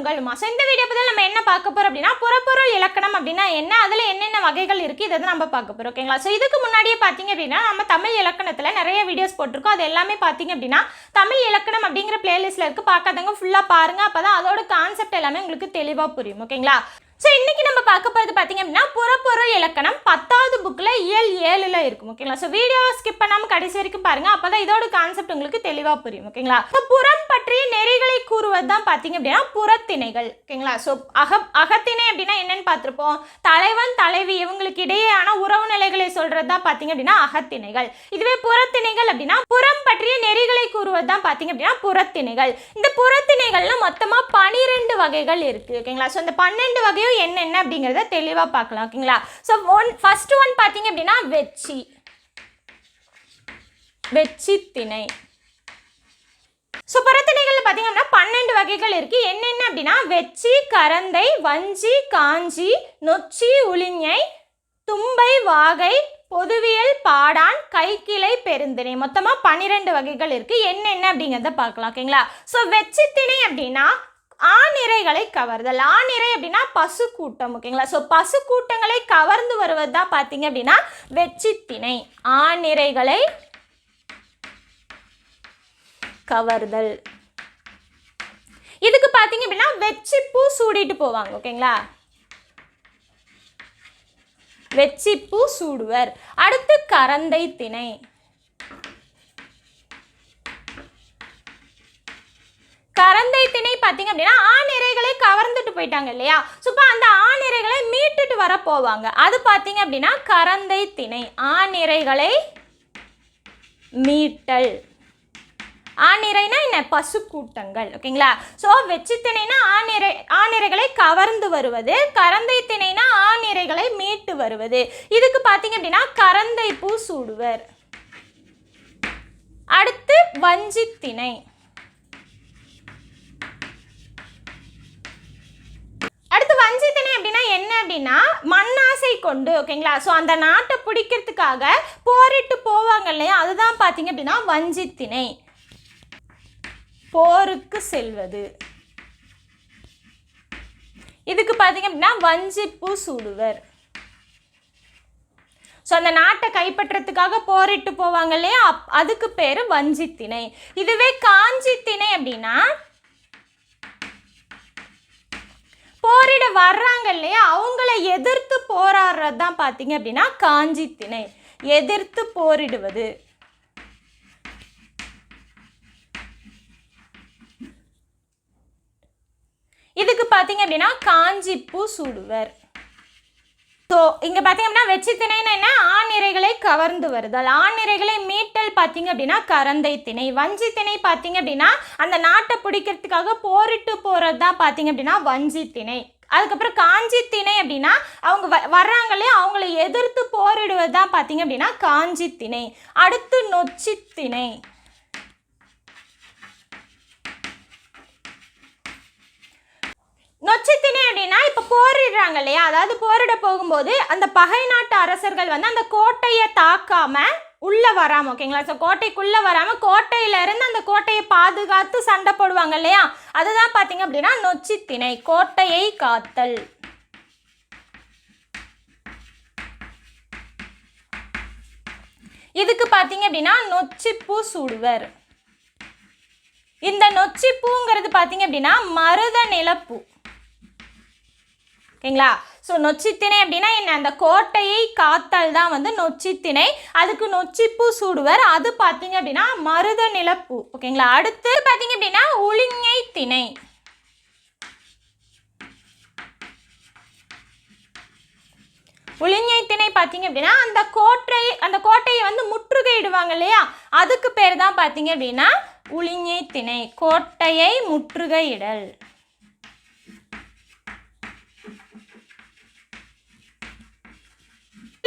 இலக்கணங்களுமா so இந்த video பற்றி நம்ம என்ன பார்க்க போகிறோம் அப்படின்னா புறப்பொருள் இலக்கணம் அப்படின்னா என்ன? அதில் என்னென்ன வகைகள் இருக்குது இதை நம்ம பார்க்க போகிறோம் ஓகேங்களா ஸோ இதுக்கு முன்னாடியே பார்த்தீங்க அப்படின்னா நம்ம தமிழ் இலக்கணத்தில் நிறைய வீடியோஸ் போட்டிருக்கோம். அது எல்லாமே பார்த்தீங்க அப்படின்னா தமிழ் இலக்கணம் அப்படிங்கிற பிளேலிஸ்ட்டில் இருக்குது பார்க்காதவங்க ஃபுல்லாக பாருங்கள் அப்போ தான் அதோட கான்செப்ட் எல்லாமே உங்களுக்கு தெளிவாக புரியும் ஓகேங்களா ஸோ இன்னைக்கு நம்ம பார்க்க போகிறது பார்த்தீங்க அப்படின்னா புறப்பொருள் இலக்கணம் பத்தாவது புக்கில் இயல் ஏழில் இருக்கும் ஓகேங்களா ஸோ வீடியோவை ஸ்கிப் பண்ணாமல் கடைசி வரைக்கும் பாருங்கள் அப்போ தான் இதோட கான்செப்ட் உங்களுக்கு தெளிவாக புரியும் ஓகேங்களா ஸோ புறம் பற்றிய நெறிகளை கூறுவது தான் பார்த்தீங்க அப்படின்னா புறத்திணைகள் ஓகேங்களா ஸோ அக அகத்திணை அப்படின்னா என்னன்னு பார்த்துருப்போம். தலைவன் தலைவி இவங்களுக்கு இடையேயான உறவு நிலைகளை சொல்கிறது தான் பார்த்தீங்க அப்படின்னா அகத்திணைகள். இதுவே புறத்திணைகள் அப்படின்னா புறம் பற்றிய நெறிகளை கூறுவது தான் பார்த்தீங்க அப்படின்னா புறத்திணைகள். இந்த புறத்திணைகள்லாம் மொத்தமாக பனிரெண்டு வகைகள் இருக்குது ஓகேங்களா ஸோ இந்த பன்னெண்டு வகையும் என்னென்ன அப்படிங்கிறத தெளிவாக பார்க்கலாம் ஓகேங்களா? ஸோ ஒன் ஃபஸ்ட்டு ஒன் பார்த்தீங்க அப்படின்னா வெச்சி வெச்சி திணை. ஸோ புறத்திணைகள் பார்த்தீங்க அப்படின்னா பன்னெண்டு வகைகள் இருக்குது என்னென்ன அப்படின்னா வெச்சி கரந்தை வஞ்சி காஞ்சி நொச்சி உளிஞை தும்பை வாகை பொதுவியல் பாடான் கைக்கிளை பெருந்திணை. மொத்தமாக பன்னிரெண்டு வகைகள் இருக்குது என்னென்ன அப்படிங்கிறத பார்க்கலாம் ஓகேங்களா? ஸோ வெச்சித்திணை அப்படின்னா ஆநிறைகளை கவர்தல். ஆணிரை அப்படின்னா பசு கூட்டம் ஓகேங்களா? ஸோ பசு கூட்டங்களை கவர்ந்து வருவது தான் பார்த்தீங்க அப்படின்னா வெச்சித்திணை ஆநிறைகளை கவர்தல். இதுக்கு பார்த்தீங்க அப்படின்னா வெச்சிப்பூ சூடிட்டு போவாங்க ஓகேங்களா? வெச்சிப்பூ சூடுவர். அடுத்து கரந்தை திணை. உடனே பார்த்தீங்க அப்படின்னா ஆணிரைகளை கவர்ந்துட்டு போயிட்டாங்க இல்லையா? ஸோ இப்போ அந்த ஆணிரைகளை மீட்டுட்டு வர போவாங்க. அது பார்த்தீங்க அப்படின்னா கரந்தை திணை. ஆணிரைகளை மீட்டல். ஆணிரைனா என்ன? பசு கூட்டங்கள் ஓகேங்களா ஸோ வெச்சித்திணைனா ஆணிரை ஆணிரைகளை கவர்ந்து வருவது கரந்தை திணைனா ஆணிரைகளை மீட்டு வருவது. இதுக்கு பார்த்தீங்க அப்படின்னா கரந்தை பூ சூடுவர். அடுத்து வஞ்சித்திணை அடுத்து வஞ்சித்தனை அப்படின்னா என்ன அப்படின்னா மண்ணாசை கொண்டு ஓகேங்களா ஸோ அந்த நாட்டை பிடிக்கிறதுக்காக போரிட்டு போவாங்க இல்லையா? அதுதான் பார்த்தீங்க அப்படின்னா வஞ்சித்திணை போருக்கு செல்வது. இதுக்கு பார்த்தீங்க அப்படின்னா வஞ்சிப்பூ சூடுவர். ஸோ அந்த நாட்டை கைப்பற்றத்துக்காக போரிட்டு போவாங்க இல்லையா? அப்- அதுக்கு பேர் வஞ்சித்திணை இதுவே காஞ்சித்திணை அப்படின்னா போரிட வர்றாங்க இல்லையா? அவங்கள எதிர்த்து போராடுறது தான் பார்த்தீங்க அப்படின்னா காஞ்சி திணை. எதிர்த்து போரிடுவது. இதுக்கு பார்த்தீங்க அப்படின்னா காஞ்சிப்பூ சூடுவர். ஸோ இங்கே பார்த்தீங்க அப்படின்னா வெச்சி திணைன்னு என்ன? ஆணிறைகளை கவர்ந்து வருதல். ஆணிறைகளை மீட்டல் பார்த்தீங்க அப்படின்னா கரந்தை திணை. வஞ்சி திணை பார்த்தீங்க அப்படின்னா அந்த நாட்டை பிடிக்கிறதுக்காக போரிட்டு போகிறது தான் பார்த்தீங்க அப்படின்னா வஞ்சி திணை. அதுக்கப்புறம் காஞ்சி திணை அப்படின்னா அவங்க வ வர்றாங்களே அவங்கள எதிர்த்து போரிடுவது தான் பார்த்தீங்க அப்படின்னா காஞ்சி திணை. அடுத்து நொச்சி திணை. நொச்சித்திணை அப்படின்னா இப்போ போரிடுறாங்க இல்லையா அதாவது போரிட போகும்போது அந்த பகை நாட்டு அரசர்கள் வந்து அந்த கோட்டையை தாக்காம உள்ளே வராமல் ஓகேங்களா? ஸோ கோட்டைக்குள்ளே வராமல் கோட்டையிலேருந்து அந்த கோட்டையை பாதுகாத்து சண்டை போடுவாங்க இல்லையா? அதுதான் பார்த்தீங்க அப்படின்னா நொச்சித்திணை கோட்டையை காத்தல். இதுக்கு பார்த்தீங்க அப்படின்னா நொச்சிப்பூ சூடுவர். இந்த நொச்சிப்பூங்கிறது பார்த்தீங்க அப்படின்னா மருத நிலப்பூ. ஓகேங்களா? ஸோ நொச்சித்திணை அப்படின்னா என்ன? அந்த கோட்டையை காத்தல் தான் வந்து நொச்சித்திணை. அதுக்கு நொச்சிப்பூ சூடுவர். அது பார்த்தீங்க அப்படின்னா மருத நிலப்பூ. ஓகேங்களா? அடுத்து பார்த்தீங்க அப்படின்னா ஒளிங்கை திணை. உளிஞை திணை பார்த்தீங்க அப்படின்னா அந்த கோட்டை அந்த கோட்டையை வந்து முற்றுகையிடுவாங்க இல்லையா? அதுக்கு பேர் தான் பார்த்தீங்க அப்படின்னா உளிஞை திணை. கோட்டையை முற்றுகையிடல்.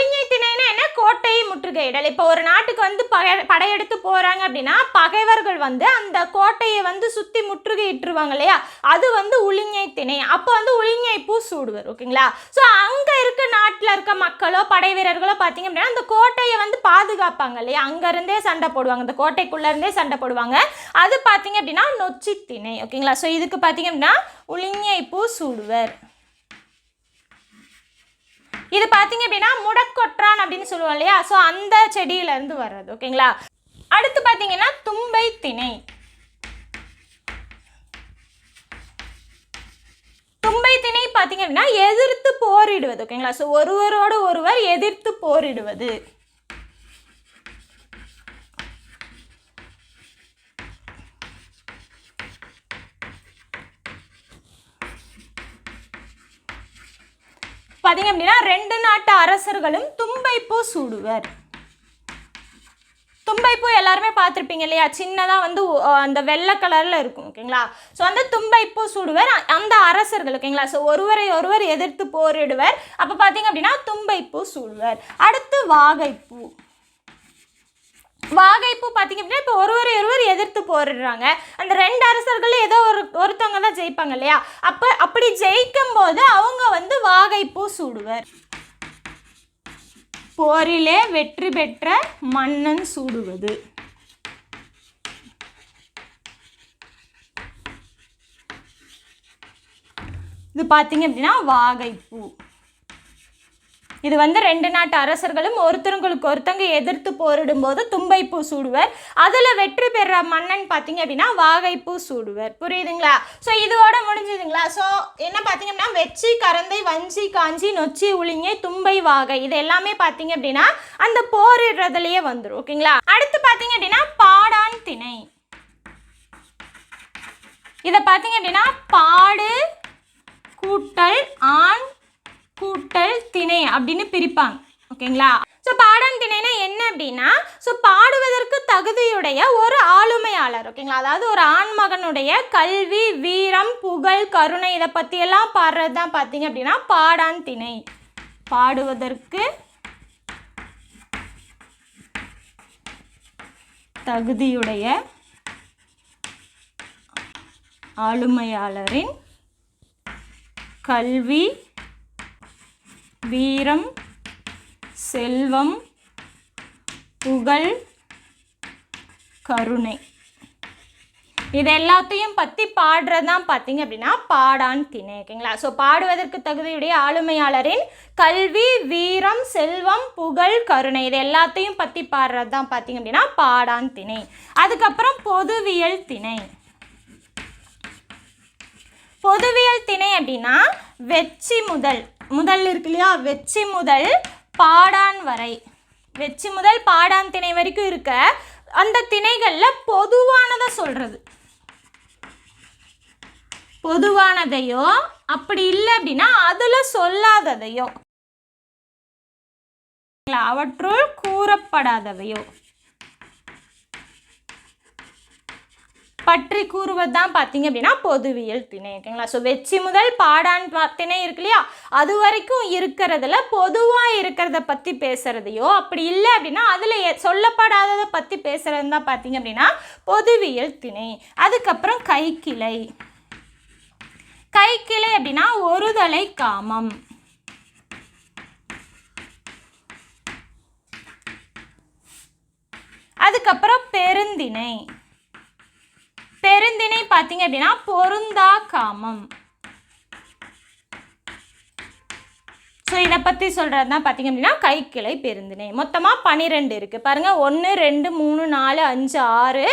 உளிஞை திணைனா என்ன கோட்டையை முற்றுகையிடல் இப்போ ஒரு நாட்டுக்கு வந்து பகை படையெடுத்து போகிறாங்க அப்படின்னா பகைவர்கள் வந்து அந்த கோட்டையை வந்து சுற்றி முற்றுகையிட்டுருவாங்க இல்லையா? அது வந்து உளிஞை திணை அப்போ வந்து உளிஞை பூ சூடுவர் ஓகேங்களா? ஸோ அங்கே இருக்க நாட்டில் இருக்க மக்களோ படை வீரர்களோ பார்த்தீங்க அப்படின்னா அந்த கோட்டையை வந்து பாதுகாப்பாங்க இல்லையா? அங்கேருந்தே சண்டை போடுவாங்க. அந்த கோட்டைக்குள்ளே இருந்தே சண்டை போடுவாங்க. அது பார்த்தீங்க அப்படின்னா நொச்சி திணை ஓகேங்களா? ஸோ இதுக்கு பார்த்தீங்க அப்படின்னா உளிஞை பூ சூடுவர். இது பார்த்தீங்க அப்படின்னா முடக்கொற்றான் அப்படின்னு சொல்லுவோம் இல்லையா? ஸோ அந்த செடியிலேருந்து வர்றது ஓகேங்களா? அடுத்து பார்த்தீங்கன்னா தும்பை திணை. தும்பை திணை பார்த்தீங்க அப்படின்னா எதிர்த்து போரிடுவது ஓகேங்களா? ஸோ ஒருவரோடு ஒருவர் எதிர்த்து போரிடுவது. பார்த்தீங்க அப்படின்னா ரெண்டு நாட்டு அரசர்களும் தும்பைப்பூ சூடுவர். தும்பைப்பூ எல்லாருமே பார்த்துருப்பீங்க இல்லையா? சின்னதாக வந்து அந்த வெள்ளை கலரில் இருக்கும் ஓகேங்களா? ஸோ அந்த தும்பைப்பூ சூடுவர் அந்த அரசர்கள் ஓகேங்களா? ஸோ ஒருவரை ஒருவர் எதிர்த்து போரிடுவர். அப்போ பார்த்தீங்க அப்படின்னா தும்பைப்பூ சூடுவர். அடுத்து வாகைப்பூ. வாகைப்பூ பார்த்தீங்க அப்படின்னா இப்போ ஒருவரை ஒருவர் எதிர்த்து போரிடுறாங்க. அந்த ரெண்டு அரசர்களும் ஏதோ ஒரு ஒருத்தவங்க தான் ஜெயிப்பாங்க இல்லையா? அப்போ அப்படி ஜெயிக்கும் போது அவங்க வந்து வாகைப்பூ சூடுவர். போரிலே வெற்றி பெற்ற மன்னன் சூடுவது. இது பார்த்தீங்க அப்படின்னா வாகைப்பூ. இது வந்து ரெண்டு நாட்டு அரசர்களும் ஒருத்தருங்களுக்கு ஒருத்தங்க எதிர்த்து போரிடும் போது தும்பைப்பூ சூடுவர். அதில் வெற்றி பெற மன்னன் பார்த்தீங்க அப்படின்னா வாகைப்பூ சூடுவர். புரியுதுங்களா? ஸோ இதோட முடிஞ்சுதுங்களா? ஸோ என்ன பார்த்தீங்க அப்படின்னா வெச்சி கரந்தை வஞ்சி காஞ்சி நொச்சி உளிங்கை தும்பை வாகை இது எல்லாமே பார்த்தீங்க அப்படின்னா அந்த போரிடுறதுலையே வந்துடும் ஓகேங்களா? அடுத்து பார்த்தீங்க அப்படின்னா பாடான் திணை. இதை பார்த்தீங்க அப்படின்னா பாடு கூட்டல் ஆண் கூட்டல் திணை அப்படின்னு பிரிப்பாங்க. ஓகேங்களா? ஸோ பாடான் திணைனா என்ன அப்படின்னா ஸோ பாடுவதற்கு தகுதியுடைய ஒரு ஆளுமையாளர். ஓகேங்களா? அதாவது ஒரு ஆண்மகனுடைய கல்வி வீரம் புகழ் கருணை இதை பற்றியெல்லாம் பாடுறது தான் பார்த்தீங்க அப்படின்னா பாடான் திணை. பாடுவதற்கு தகுதியுடைய ஆளுமையாளரின் கல்வி வீரம் செல்வம் புகழ் கருணை. இது எல்லாத்தையும் பற்றி பாடுறது தான் பார்த்தீங்க அப்படின்னா பாடான் திணை ஓகேங்களா? ஸோ பாடுவதற்கு தகுதியுடைய ஆளுமையாளரின் கல்வி வீரம் செல்வம் புகழ் கருணை இது எல்லாத்தையும் பற்றி பாடுறது தான் பார்த்தீங்க அப்படின்னா பாடான் திணை. அதுக்கப்புறம் பொதுவியல் திணை. பொதுவியல் திணை அப்படின்னா வெச்சி முதல். முதல் இருக்கு இல்லையா? வெச்சி முதல் பாடான் வரை. வெச்சி முதல் பாடான் திணை வரைக்கும் இருக்க அந்த திணைகளில் பொதுவானதை சொல்கிறது பொதுவானதையோ அப்படி இல்லை அப்படின்னா அதில் சொல்லாததையோ. அவற்றுள் கூறப்படாதவையோ. பற்றி கூறுவது தான் பார்த்தீங்க அப்படின்னா பொதுவியல் திணை ஓகேங்களா? ஸோ வெச்சி முதல் பாடான் பா- திணை இருக்கு இல்லையா? அது வரைக்கும் இருக்கிறதுல பொதுவாக இருக்கிறத பற்றி பேசுகிறதையோ அப்படி இல்லை அப்படின்னா அதில் சொல்லப்படாததை பற்றி பேசுகிறது தான் பார்த்தீங்க அப்படின்னா பொதுவியல் திணை. அதுக்கப்புறம் கைக்கிளை. கைக்கிளை அப்படின்னா ஒருதலை காமம். அதுக்கப்புறம் பெருந்திணை. பெருந்திணை பார்த்தீங்க அப்படின்னா பொருந்தா காமம். ஸோ இதை பற்றி சொல்கிறது தான் பார்த்தீங்க அப்படின்னா கைக்கிளை பெருந்திணை. மொத்தமாக பன்னிரெண்டு இருக்குது பாருங்கள் ஒன்று ரெண்டு மூணு நாலு அஞ்சு ஆறு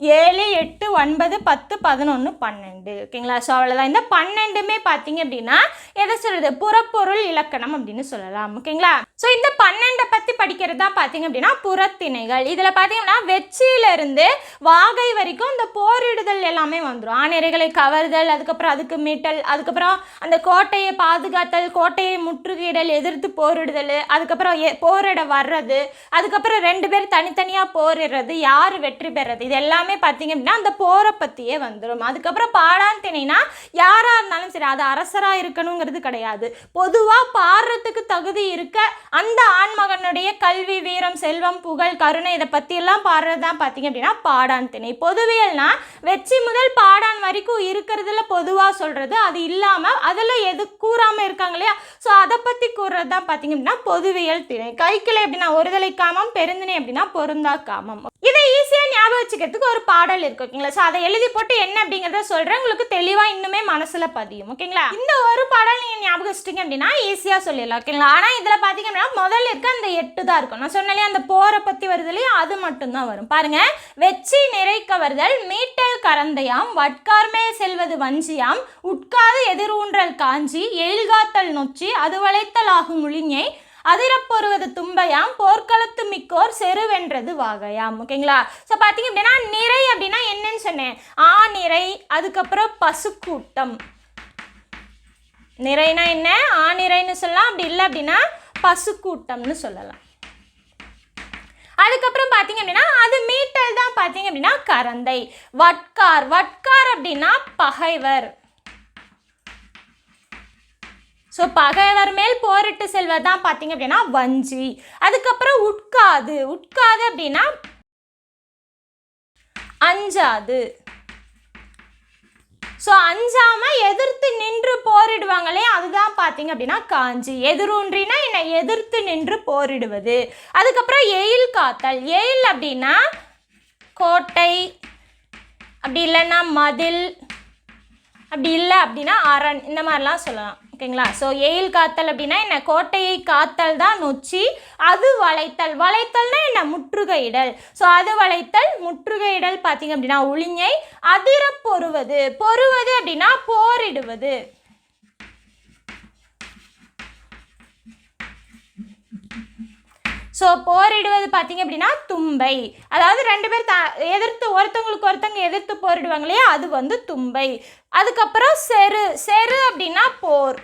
ஏழு எட்டு ஒன்பது பத்து பதினொன்று பன்னெண்டு. ஓகேங்களா? ஸோ அவ்வளோதான் இந்த பன்னெண்டுமே பார்த்தீங்க அப்படின்னா எதை சொல்கிறது புறப்பொருள் இலக்கணம் அப்படின்னு சொல்லலாம். ஓகேங்களா? ஸோ இந்த பன்னெண்டை பற்றி படிக்கிறது தான் பார்த்தீங்க அப்படின்னா புறத்திணைகள். இதில் பார்த்தீங்கன்னா வெற்றியிலிருந்து வாகை வரைக்கும் இந்த போரிடுதல் எல்லாமே வந்துடும் ஆணையர்களை கவர்தல் அதுக்கப்புறம் அதுக்கு மீட்டல் அதுக்கப்புறம் அந்த கோட்டையை பாதுகாத்தல் கோட்டையை முற்றுகையிடல் எதிர்த்து போரிடுதல் அதுக்கப்புறம் எ- போரிட வர்றது அதுக்கப்புறம் ரெண்டு பேர் தனித்தனியாக போரிடுறது யார் வெற்றி பெறது? இது எல்லாமே எல்லாமே பார்த்தீங்க அப்படின்னா அந்த போரை பற்றியே வந்துடும் அதுக்கப்புறம் பாடான் திணைனா யாராக இருந்தாலும் சரி அது அரசராக இருக்கணுங்கிறது கிடையாது. பொதுவாக பாடுறதுக்கு தகுதி இருக்க அந்த ஆண்மகனுடைய கல்வி வீரம் செல்வம் புகழ் கருணை இதை பற்றியெல்லாம் பாடுறது தான் பார்த்தீங்க அப்படின்னா பாடான் திணை பொதுவியல்னா வெற்றி முதல் பாடான் வரைக்கும் இருக்கிறதுல பொதுவாக சொல்கிறது அது இல்லாமல் அதில் எது கூறாமல் இருக்காங்க இல்லையா? ஸோ அதை பற்றி கூறுறது தான் பார்த்தீங்க அப்படின்னா பொதுவியல் திணை. கைக்கிளை அப்படின்னா ஒருதலை காமம் பெருந்தினை அப்படின்னா பொருந்தா காமம். இதை ஈஸியாக ஞாபகம் வச்சுக்கிறதுக்கு ஒரு பாடல் இருக்கு ஓகேங்களா? ஸோ அதை எழுதி போட்டு என்ன அப்படிங்கிறத சொல்கிறேன் உங்களுக்கு தெளிவாக இன்னுமே மனசில் பதியும் ஓகேங்களா? இந்த ஒரு பாடல் நீங்கள் ஞாபகம் வச்சிட்டிங்க அப்படின்னா ஈஸியாக சொல்லிடலாம் ஓகேங்களா? ஆனால் இதில் பார்த்தீங்க அப்படின்னா முதல்ல இருக்க அந்த எட்டு தான் இருக்கும். நான் சொன்னாலே அந்த போரை பற்றி வருதுலையும் அது மட்டும்தான் வரும். பாருங்க. வெச்சி நிறைக்கவர்தல் மீட்டல் கரந்தையாம் வட்கார்மேல் செல்வது வஞ்சியாம் உட்காது எதிரூன்றல் காஞ்சி எழில்காத்தல் நொச்சி அது வளைத்தல் ஆகும் முழிஞை அதிரப்பொருவது தும்பையாம் போர்க்களத்து மிக்கோர் செருவென்றது வாகையாம். ஓகேங்களா ஸோ பார்த்தீங்க அப்படின்னா நிறை அப்படின்னா என்னன்னு சொன்னேன். ஆ நிறை அதுக்கப்புறம் பசுக்கூட்டம். நிறைனா என்ன? ஆ நிறைன்னு சொல்லலாம். அப்படி இல்லை அப்படின்னா பசுக்கூட்டம்னு சொல்லலாம். அதுக்கப்புறம் பார்த்தீங்க அப்படின்னா அது மீட்டல் தான். பார்த்தீங்க அப்படின்னா கரந்தை. வட்கார். வட்கார் அப்படின்னா பகைவர். ஸோ பகைவர் மேல் போரிட்டு செல்வதான் பார்த்தீங்க அப்படின்னா வஞ்சி. அதுக்கப்புறம் உட்காது. உட்காது அப்படின்னா அஞ்சாது. ஸோ அஞ்சாம எதிர்த்து நின்று போரிடுவாங்களே அதுதான் பார்த்தீங்க அப்படின்னா காஞ்சி. எதிரூன்றினா என்னை எதிர்த்து நின்று போரிடுவது. அதுக்கப்புறம் எயில் காத்தல். எயில் அப்படின்னா கோட்டை அப்படி இல்லைன்னா மதில் அப்படி இல்லை அப்படின்னா அரண். இந்த மாதிரிலாம் சொல்லலாம். ஓகேங்களா? ஸோ எயில் காத்தல் அப்படின்னா என்ன? கோட்டையை காத்தல் தான் நொச்சி அது வளைத்தல். வளைத்தல்னா என்ன? முற்றுகையிடல் ஸோ அது வளைத்தல் முற்றுகையிடல் பார்த்தீங்க அப்படின்னா உளிஞை அதிர பொறுவது. பொறுவது அப்படின்னா போரிடுவது. ஸோ போரிடுவது பார்த்தீங்க அப்படின்னா தும்பை. அதாவது ரெண்டு பேர் த எதிர்த்து ஒருத்தவங்களுக்கு ஒருத்தவங்க எதிர்த்து போரிடுவாங்க இல்லையா? அது வந்து தும்பை. அதுக்கப்புறம் செரு. செரு அப்படின்னா போர்.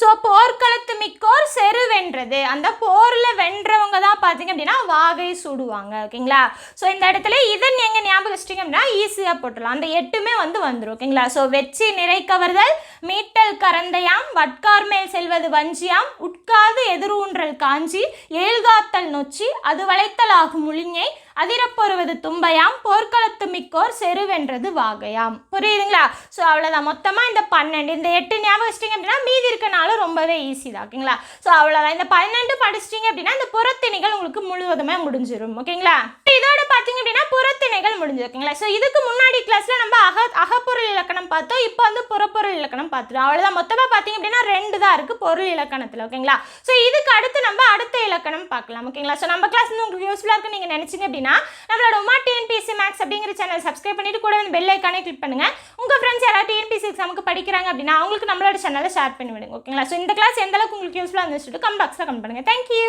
ஸோ போர்க்களத்து மிக்கோர் செரு வென்றது. அந்த போரில் வென்றவங்க தான் பார்த்தீங்க அப்படின்னா வாகை சூடுவாங்க ஓகேங்களா? ஸோ இந்த இடத்துல இதன் எங்கே ஞாபகம் வச்சிட்டிங்க அப்படின்னா ஈஸியாக போட்டுடலாம். அந்த எட்டுமே வந்து வந்துடும் ஓகேங்களா? ஸோ வெச்சி நிறைக்கவர்தல் மீட்டல் கரந்தையாம் வட்கார் மேல் செல்வது வஞ்சியாம் உட்காது எதிரூன்றல் காஞ்சி ஏழ்காத்தல் நொச்சி அது வளைத்தல் ஆகும் முழிஞை அதிரப்பொருவது தும்பையாம் போர்க்களத்து மிக்கோர் செருவென்றது வாகையாம். புரியுதுங்களா? ஸோ அவ்வளோதான் மொத்தமாக இந்த பன்னெண்டு இந்த எட்டு ஞாபகம் வச்சிட்டிங்க அப்படின்னா மீதி இருக்கனாலும் ரொம்பவே ஈஸி தான் ஓகேங்களா? ஸோ அவ்வளோதான் இந்த பன்னெண்டு படிச்சிட்டிங்க அப்படின்னா இந்த புறத்திணைகள் உங்களுக்கு முழுவதுமே முடிஞ்சிடும் ஓகேங்களா? இதோட பார்த்தீங்க அப்படின்னா புறத்திணைகள் முடிஞ்சு ஓகேங்களா? ஸோ இதுக்கு முன்னாடி கிளாஸில் நம்ம அகப்பொருள் இலக்கணம் பார்த்தோம் இப்போ வந்து புறப்பொருள் இலக்கணம் பார்த்துட்டோம். அவ்வளோதான் மொத்தமாக பார்த்தீங்க அப்படின்னா ரெண்டு தான் இருக்குது பொருள் இலக்கணத்தில் ஓகேங்களா? ஸோ இதுக்கு அடுத்து நம்ம அடுத்த இலக்கணம் பார்க்கலாம் ஓகேங்களா? ஸோ நம்ம கிளாஸ் வந்து உங்களுக்கு யூஸ்ஃபுல்லாக இருக்குன்னு நீங்கள் நினச்சிங்க அப்படின்னா நம்மளோட உமா டிஎன்பிஎஸ்சி மேக்ஸ் அப்படிங்கிற சேனல் சப்ஸ்கிரைப் பண்ணிட்டு கூட வந்து பெல் ஐக்கானே கிளிக் பண்ணுங்க. உங்கள் ஃப்ரெண்ட்ஸ் யாராவது டிஎன்பிசி எக்ஸாமுக்கு படிக்கிறாங்க அப்படின்னா அவங்களுக்கு நம்மளோட சேனலை ஷேர் பண்ணி விடுங்க ஓகேங்களா? ஸோ இந்த கிளாஸ் எந்த அளவுக்கு உங்களுக்கு யூஸ்ஃபுல்லாக இருந்துச்சுட்டு கம் பாக்ஸில் கமெண்ட் பண்ணுங்கள் தேங்க்யூ